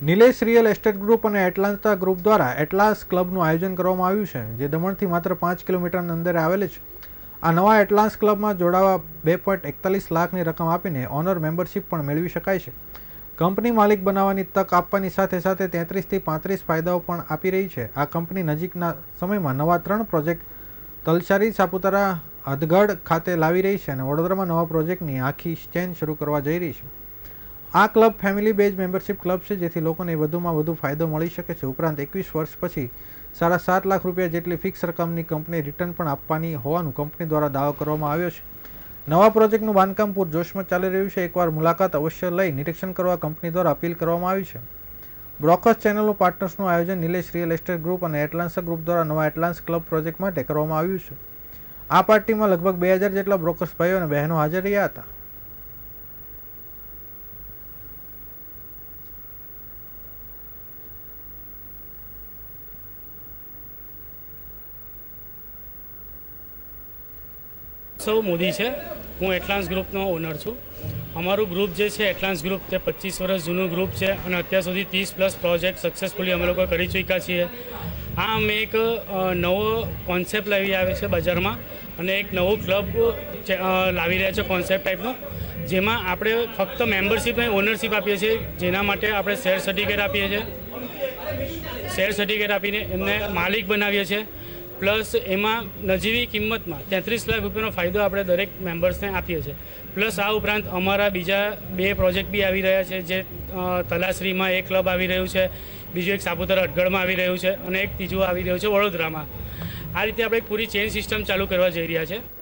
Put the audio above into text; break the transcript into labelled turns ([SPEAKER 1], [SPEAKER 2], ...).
[SPEAKER 1] Nilesh real estate group અને Atlanta group દ્વારા Atlas ક્લબનું આયોજન કરવામાં આવ્યું છે, જે દમણથી માત્ર પાંચ કિલોમીટરની અંદર આવેલ છે. આ નવા એટલાન્સ ક્લબમાં જોડાવા બે પોઈન્ટ એકતાલીસ લાખની રકમ આપીને ઓનર મેમ્બરશિપ પણ મેળવી શકાય છે. કંપની માલિક બનાવવાની તક આપવાની સાથે સાથે તેત્રીસથી પાંત્રીસ ફાયદાઓ પણ આપી રહી છે. આ કંપની નજીકના સમયમાં નવા ત્રણ પ્રોજેક્ટ તલસારી, સાપુતારા, હદગઢ ખાતે લાવી રહી છે અને વડોદરામાં નવા પ્રોજેક્ટની આખી ચેન શરૂ કરવા જઈ રહી છે. આ club family base membership club છે, જેથી લોકોને વધુમાં વધુ ફાયદો મળી શકે છે. ઉપરાંત એકવીસ વર્ષ પછી સાડા સાત લાખ રૂપિયા જેટલી ફિક્સ રકમની કંપની રિટર્ન પણ આપવાની હોવાનું કંપની દ્વારા દાવો કરવામાં આવ્યો છે. નવા પ્રોજેક્ટનું બાંધકામ પૂરજોશમાં ચાલી રહ્યું છે. એકવાર મુલાકાત અવશ્ય લઈ નિરીક્ષણ કરવા કંપની દ્વારા અપીલ કરવામાં આવી છે. બ્રોકર્સ ચેનલો પાર્ટનર્સનું આયોજન નિલેશ રિયલ એસ્ટેટ ગ્રુપ અને એટલાન્સા ગ્રુપ દ્વારા નવા એટલાન્સ ક્લબ પ્રોજેક્ટ માટે કરવામાં આવ્યું છે. આ પાર્ટીમાં લગભગ બે હજાર જેટલા બ્રોકર્સ ભાઈઓ અને બહેનો હાજર રહ્યા હતા.
[SPEAKER 2] સૌ મોદી છે. હું એટલાન્સ ગ્રુપનો ઓનર છું. અમારું ગ્રુપ જે છે, એટલાન્સ ગ્રુપ, તે પચીસ વર્ષ જૂનું ગ્રુપ છે અને અત્યાર સુધી ત્રીસ પ્લસ પ્રોજેક્ટ સક્સેસફુલી અમે લોકો કરી ચૂક્યા છીએ. આ અમે એક નવો કોન્સેપ્ટ લાવી આવે છે બજારમાં અને એક નવો ક્લબ લાવી રહ્યા છે કોન્સેપ્ટ ટાઈપનો જેમાં આપણે ફક્ત મેમ્બરશીપ અને ઓનરશીપ આપીએ છીએ. જેના માટે આપણે શેર સર્ટિફિકેટ આપીએ છીએ. શેર સર્ટિફિકેટ આપીને એમને માલિક બનાવીએ છીએ. પ્લસ એમાં નજીવી કિંમતમાં તેત્રીસ લાખ રૂપિયાનો ફાયદો આપણે દરેક મેમ્બર્સને આપીએ છીએ. પ્લસ આ ઉપરાંત અમારા બીજા બે પ્રોજેક્ટ બી આવી રહ્યા છે, જે તલાશ્રીમાં એક ક્લબ આવી રહ્યું છે, બીજું એક સાપુતારા અટગઢમાં આવી રહ્યું છે અને એક ત્રીજું આવી રહ્યું છે વડોદરામાં. આ રીતે આપણે એક પૂરી ચેઇન સિસ્ટમ ચાલુ કરવા જઈ રહ્યા છે.